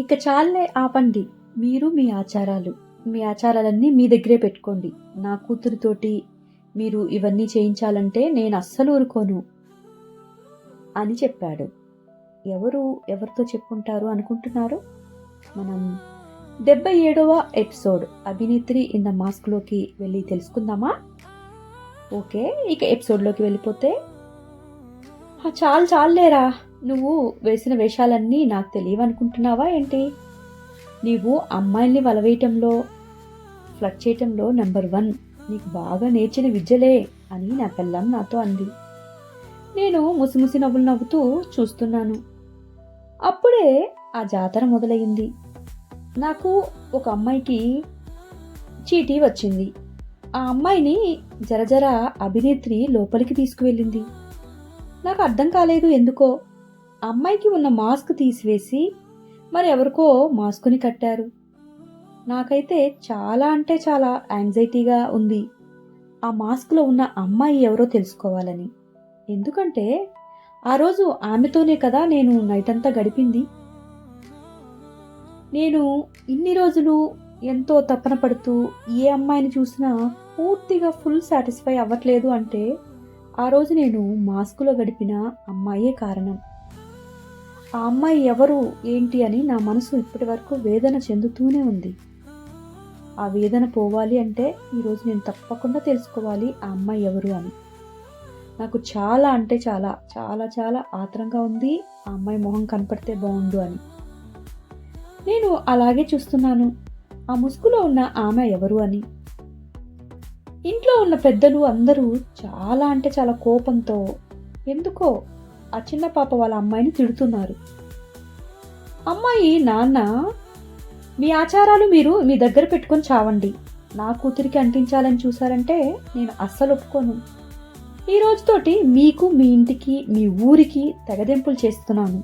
ఇక చాలే ఆపండి. మీరు మీ ఆచారాలు మీ ఆచారాలన్నీ మీ దగ్గరే పెట్టుకోండి. నా కూతురుతోటి మీరు ఇవన్నీ చేయించాలంటే నేను అస్సలు ఊరుకోను అని చెప్పాడు. ఎవరు ఎవరితో చెప్పుంటారు అనుకుంటున్నారు? మనం డెబ్బై ఏడవ ఎపిసోడ్ అభినేత్రి ఇన్ ద మాస్క్లోకి వెళ్ళి తెలుసుకుందామా? ఓకే ఇక ఎపిసోడ్లోకి వెళ్ళిపోతే? చాలు చాలు చాలులేరా? నువ్వు వేసిన వేషాలన్నీ నాకు తెలియవనుకుంటున్నావా ఏంటి? నీవు అమ్మాయిల్ని వలవేయటంలో ఫ్లడ్ చేయటంలో నెంబర్ వన్. నీకు బాగా నేర్చిన విద్యలే అని నా పిల్లం నాతో అంది. నేను ముసిముసి నవ్వులు నవ్వుతూ చూస్తున్నాను. అప్పుడే ఆ జాతర మొదలయ్యింది. నాకు ఒక అమ్మాయికి చీటీ వచ్చింది. ఆ అమ్మాయిని జరజర అభినేత్రి లోపలికి తీసుకువెళ్ళింది. నాకు అర్థం కాలేదు ఎందుకో. అమ్మాయికి ఉన్న మాస్క్ తీసివేసి మరి ఎవరికో మాస్కుని కట్టారు. నాకైతే చాలా అంటే చాలా యాంగ్జైటీగా ఉంది ఆ మాస్క్లో ఉన్న అమ్మాయి ఎవరో తెలుసుకోవాలని. ఎందుకంటే ఆ రోజు ఆమెతోనే కదా నేను నైట్ అంతా గడిపింది. నేను ఇన్ని రోజులు ఎంతో తపన పడుతూ ఏ అమ్మాయిని చూసినా పూర్తిగా ఫుల్ సాటిస్ఫై అవ్వట్లేదు అంటే ఆ రోజు నేను మాస్కులో గడిపిన అమ్మాయే కారణం. ఆ అమ్మాయి ఎవరు ఏంటి అని నా మనసు ఇప్పటి వరకు వేదన చెందుతూనే ఉంది. ఆ వేదన పోవాలి అంటే ఈరోజు నేను తప్పకుండా తెలుసుకోవాలి ఆ అమ్మాయి ఎవరు అని. నాకు చాలా అంటే చాలా చాలా చాలా ఆత్రంగా ఉంది ఆ అమ్మాయి మొహం కనపడితే బాగుండు అని. నేను అలాగే చూస్తున్నాను. ఆ ముసుగులో ఉన్న ఆమె ఎవరు అని. ఇంట్లో ఉన్న పెద్దలు అందరూ చాలా అంటే చాలా కోపంతో ఎందుకో ఆ చిన్న పాప వాళ్ళ అమ్మాయిని తిడుతున్నారు. అమ్మాయి నాన్న మీ ఆచారాలు మీరు మీ దగ్గర పెట్టుకొని చావండి. నా కూతురికి అంటించాలని చూసారంటే నేను అస్సలు ఒప్పుకోను. ఈ రోజుతోటి మీకు మీ ఇంటికి మీ ఊరికి తెగదెంపులు చేస్తున్నాను.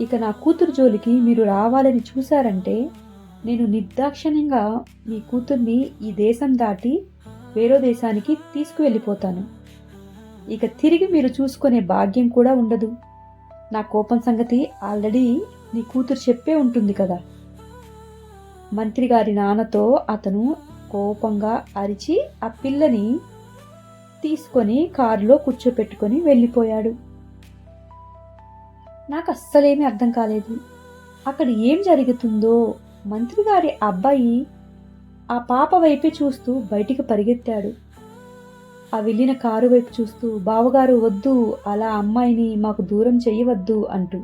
ఇక నా కూతురు జోలికి మీరు రావాలని చూశారంటే నేను నిర్దాక్షిణ్యంగా మీ కూతుర్ని ఈ దేశం దాటి వేరే దేశానికి తీసుకువెళ్ళిపోతాను. ఇక తిరిగి మీరు చూసుకునే భాగ్యం కూడా ఉండదు. నా కోపం సంగతి ఆల్రెడీ నీ కూతురు చెప్పే ఉంటుంది కదా. మంత్రి గారి నాన్నతో అతను కోపంగా అరిచి ఆ పిల్లని తీసుకొని కారులో కూర్చోపెట్టుకొని వెళ్ళిపోయాడు. నాకు అస్సలేమీ అర్థం కాలేదు. అక్కడ ఏం జరుగుతుందో మంత్రి గారి అబ్బాయి ఆ పాప వైపే చూస్తూ బయటికి పరిగెత్తాడు. ఆ వెళ్ళిన కారు వైపు చూస్తూ బావగారు వద్దు అలా అమ్మాయిని మాకు దూరం చేయవద్దు అంటూ.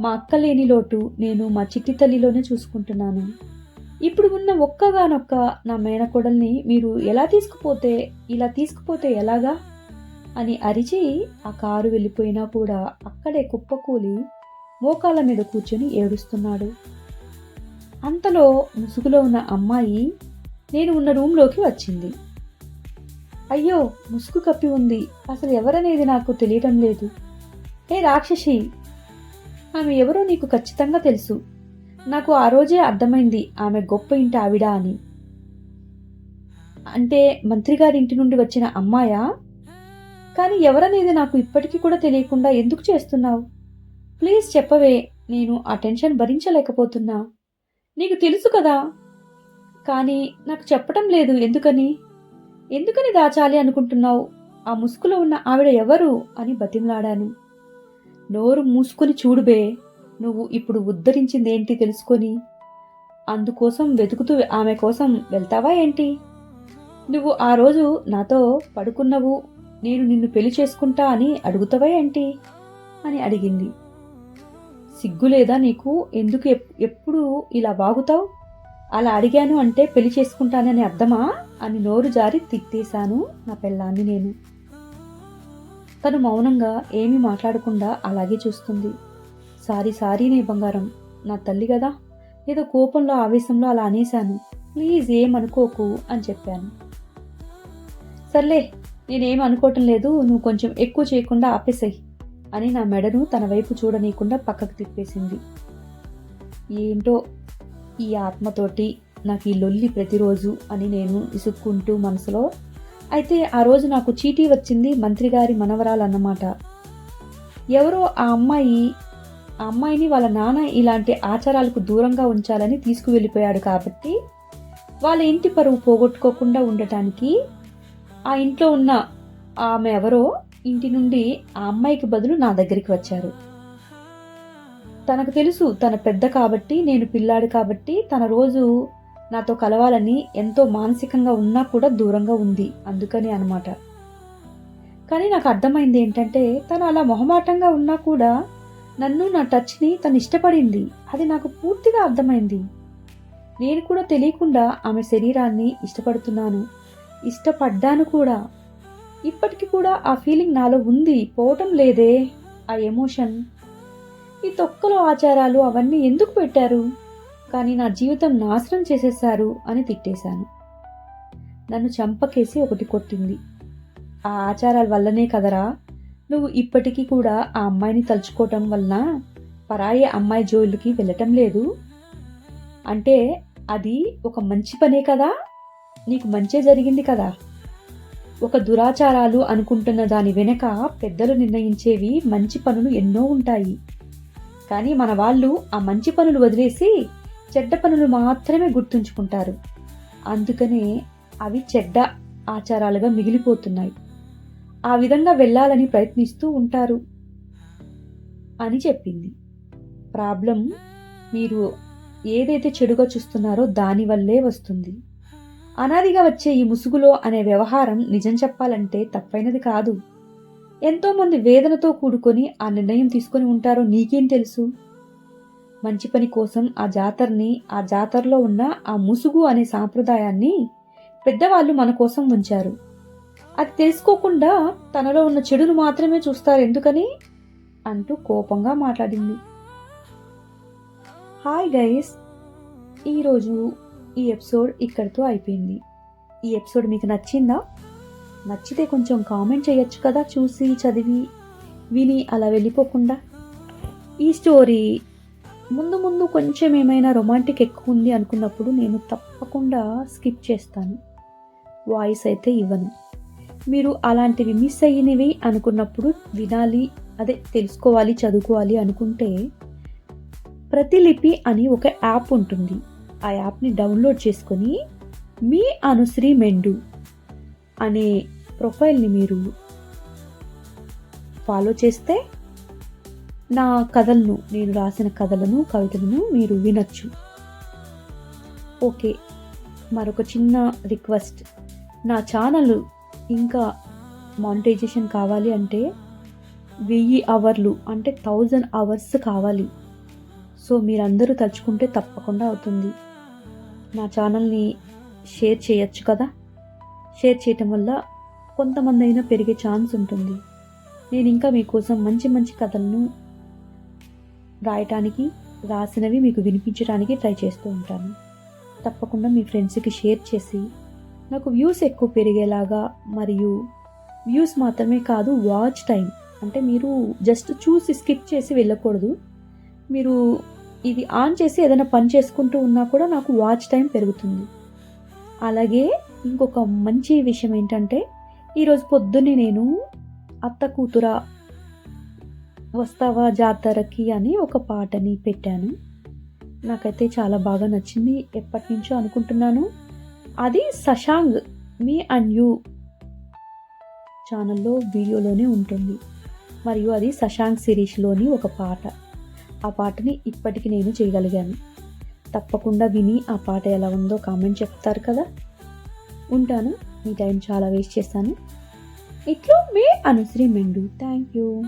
మా అక్క లేని లోటు నేను మా చిట్టి తల్లిలోనే చూసుకుంటున్నాను. ఇప్పుడు ఉన్న ఒక్కగానొక్క నా మేనకోడల్ని మీరు ఎలా తీసుకుపోతే ఇలా తీసుకుపోతే ఎలాగా? అని అరిచి ఆ కారు వెళ్ళిపోయినా కూడా అక్కడే కుప్పకూలి మోకాళ్ళ మీద కూర్చొని ఏడుస్తున్నాడు. అంతలో ముసుగులో ఉన్న అమ్మాయి నేను ఉన్న రూమ్లోకి వచ్చింది. అయ్యో ముసుగు కప్పి ఉంది. అసలు ఎవరనేది నాకు తెలియటం లేదు. ఏ రాక్షసి! ఆమె ఎవరో నీకు ఖచ్చితంగా తెలుసు. నాకు ఆ రోజే అర్థమైంది ఆమె గొప్ప ఇంటి ఆవిడ అని. అంటే మంత్రిగారి ఇంటి నుండి వచ్చిన అమ్మాయా? కానీ ఎవరనేది నాకు ఇప్పటికీ కూడా తెలియకుండా ఎందుకు చేస్తున్నావు? ప్లీజ్ చెప్పవే నేను ఆ టెన్షన్ భరించలేకపోతున్నా. నీకు తెలుసు కదా? కానీ నాకు చెప్పటం లేదు ఎందుకని? ఎందుకని దాచాలి అనుకుంటున్నావు? ఆ ముసుగులో ఉన్న ఆవిడ ఎవరు? అని బతిమలాడాను. నోరు మూసుకొని చూడుబే నువ్వు ఇప్పుడు ఉద్ధరించింది ఏంటి తెలుసుకొని? అందుకోసం వెతుకుతూ ఆమె కోసం వెళ్తావా ఏంటి? నువ్వు ఆ రోజు నాతో పడుకున్నవు నేను నిన్ను పెళ్ళి చేసుకుంటా అని అడుగుతావా ఏంటి? అని అడిగింది. సిగ్గులేదా నీకు? ఎందుకు ఎప్పుడు ఇలా బాగుతావు అలా అడిగాను అంటే పెళ్ళి చేసుకుంటానని అర్థమా? అని నోరు జారి తిట్టేశాను నా పెళ్ళాన్ని నేను. తను మౌనంగా ఏమీ మాట్లాడకుండా అలాగే చూస్తుంది. సారీ సారీ నీ బంగారం నా తల్లి కదా ఏదో కోపంలో ఆవేశంలో అలా అనేశాను. ప్లీజ్ ఏమనుకోకు అని చెప్పాను. సర్లే నేనేం అనుకోవటం లేదు నువ్వు కొంచెం ఎక్కువ చేయకుండా ఆపేసాయి అని నా మెడను తన వైపు చూడనీయకుండా పక్కకు తిప్పేసింది. ఏంటో ఈ ఆత్మతోటి నాకు ఈ లొల్లి ప్రతిరోజు అని నేను ఇసుక్కుంటూ మనసులో అయితే ఆ రోజు నాకు చీటీ వచ్చింది మంత్రి గారి మనవరాలన్నమాట. ఎవరో ఆ అమ్మాయి ఆ అమ్మాయిని వాళ్ళ నాన్న ఇలాంటి ఆచారాలకు దూరంగా ఉంచాలని తీసుకువెళ్ళిపోయాడు కాబట్టి వాళ్ళ ఇంటి పరువు పోగొట్టుకోకుండా ఉండటానికి ఆ ఇంట్లో ఉన్న ఆమె ఎవరో ఇంటి నుండి ఆ అమ్మాయికి బదులు నా దగ్గరికి వచ్చారు. తనకు తెలుసు తన పెద్ద కాబట్టి నేను పిల్లాడు కాబట్టి తన రోజు నాతో కలవాలని ఎంతో మానసికంగా ఉన్నా కూడా దూరంగా ఉంది. అందుకని అనమాట కానీ నాకు అర్థమైంది ఏంటంటే తను అలా మొహమాటంగా ఉన్నా కూడా నన్ను నా టచ్ని తను ఇష్టపడింది. అది నాకు పూర్తిగా అర్థమైంది. నేను కూడా తెలియకుండా ఆమె శరీరాన్ని ఇష్టపడుతున్నాను. ఇష్టపడ్డాను కూడా. ఇప్పటికి కూడా ఆ ఫీలింగ్ నాలో ఉంది. పోవటం లేదే ఆ ఎమోషన్. ఈ తొక్కలో ఆచారాలు అవన్నీ ఎందుకు పెట్టారు? కానీ నా జీవితం నాశనం చేసేశారు అని తిట్టేశాను. నన్ను చంపకేసి ఒకటి కొట్టింది. ఆ ఆచారాల వల్లనే కదరా? నువ్వు ఇప్పటికీ కూడా ఆ అమ్మాయిని తలుచుకోవటం వలన పరాయి అమ్మాయి జోలికి వెళ్ళటం లేదు? అంటే అది ఒక మంచి పనే కదా? నీకు మంచే జరిగింది కదా? ఒక దురాచారాలు అనుకుంటున్న దాని వెనక పెద్దలు నిర్ణయించేవి మంచి పనులు ఎన్నో ఉంటాయి. కానీ మన వాళ్ళు ఆ మంచి పనులు వదిలేసి చెడ్డ పనులు మాత్రమే గుర్తుంచుకుంటారు. అందుకనే అవి చెడ్డ ఆచారాలుగా మిగిలిపోతున్నాయి. ఆ విధంగా వెళ్ళాలని ప్రయత్నిస్తూ ఉంటారు అని చెప్పింది. ప్రాబ్లం మీరు ఏదైతే చెడుగా చూస్తున్నారో దానివల్లే వస్తుంది. అనాదిగా వచ్చే ఈ ముసుగులో అనే వ్యవహారం నిజం చెప్పాలంటే తప్పైనది కాదు. ఎంతోమంది వేదనతో కూడుకొని ఆ నిర్ణయం తీసుకొని ఉంటారో నీకేం తెలుసు? మంచి పని కోసం ఆ జాతరని ఆ జాతరలో ఉన్న ఆ ముసుగు అనే సాంప్రదాయాన్ని పెద్దవాళ్ళు మన కోసం ఉంచారు అది తెలుసుకోకుండా తనలో ఉన్న చెడును మాత్రమే చూస్తారు ఎందుకని? అంటూ కోపంగా మాట్లాడింది. హాయ్ గైస్ ఈరోజు ఈ ఎపిసోడ్ ఇక్కడితో అయిపోయింది. ఈ ఎపిసోడ్ మీకు నచ్చిందా? నచ్చితే కొంచెం కామెంట్ చేయొచ్చు కదా చూసి చదివి విని అలా వెళ్ళిపోకుండా. ఈ స్టోరీ ముందు ముందు కొంచెం ఏమైనా రొమాంటిక్ ఎక్కువ ఉంది అనుకున్నప్పుడు నేను తప్పకుండా స్కిప్ చేస్తాను. వాయిస్ అయితే ఇవ్వను. మీరు అలాంటివి మిస్ అయినవి అనుకున్నప్పుడు వినాలి అదే తెలుసుకోవాలి చదువుకోవాలి అనుకుంటే ప్రతిలిపి అని ఒక యాప్ ఉంటుంది. ఆ యాప్ని డౌన్లోడ్ చేసుకొని మీ అనుశ్రీ మెండు అనే ప్రొఫైల్ని మీరు ఫాలో చేస్తే నా కథలను నేను రాసిన కథలను కవితలను మీరు వినొచ్చు. ఓకే మరొక చిన్న రిక్వెస్ట్. నా ఛానల్ ఇంకా మానిటైజేషన్ కావాలి అంటే వెయ్యి అవర్లు అంటే థౌజండ్ అవర్స్ కావాలి. సో మీరందరూ తలుచుకుంటే తప్పకుండా అవుతుంది. నా ఛానల్ని షేర్ చేయొచ్చు కదా? షేర్ చేయటం వల్ల కొంతమంది అయినా పెరిగే ఛాన్స్ ఉంటుంది. నేను ఇంకా మీకోసం మంచి మంచి కథలను రాయటానికి రాసినవి మీకు వినిపించడానికి ట్రై చేస్తూ ఉంటాను. తప్పకుండా మీ ఫ్రెండ్స్కి షేర్ చేసి నాకు వ్యూస్ ఎక్కువ పెరిగేలాగా మరియు వ్యూస్ మాత్రమే కాదు వాచ్ టైం. అంటే మీరు జస్ట్ చూసి స్కిప్ చేసి వెళ్ళకూడదు. మీరు ఇది ఆన్ చేసి ఏదైనా పని చేసుకుంటూ ఉన్నా కూడా నాకు వాచ్ టైం పెరుగుతుంది. అలాగే ఇంకొక మంచి విషయం ఏంటంటే ఈరోజు పొద్దున్నే నేను అత్త కూతుర వస్తావా జాతరకి అని ఒక పాటని పెట్టాను. నాకైతే చాలా బాగా నచ్చింది ఎప్పటి నుంచో అనుకుంటున్నాను. అది సశాంగ్ మీ అండ్ యూ ఛానల్లో వీడియోలోనే ఉంటుంది. మరియు అది సశాంక్ సిరీస్లోని ఒక పాట. ఆ పాటని ఇప్పటికి నేను చేయగలిగాను. తప్పకుండా విని ఆ పాట ఎలా ఉందో కామెంట్ చెప్తారు కదా. ఉంటాను మీ టైం చాలా వేస్ట్ చేశాను. ఇట్లో మీ అనుశ్రీ మెండు. Thank you.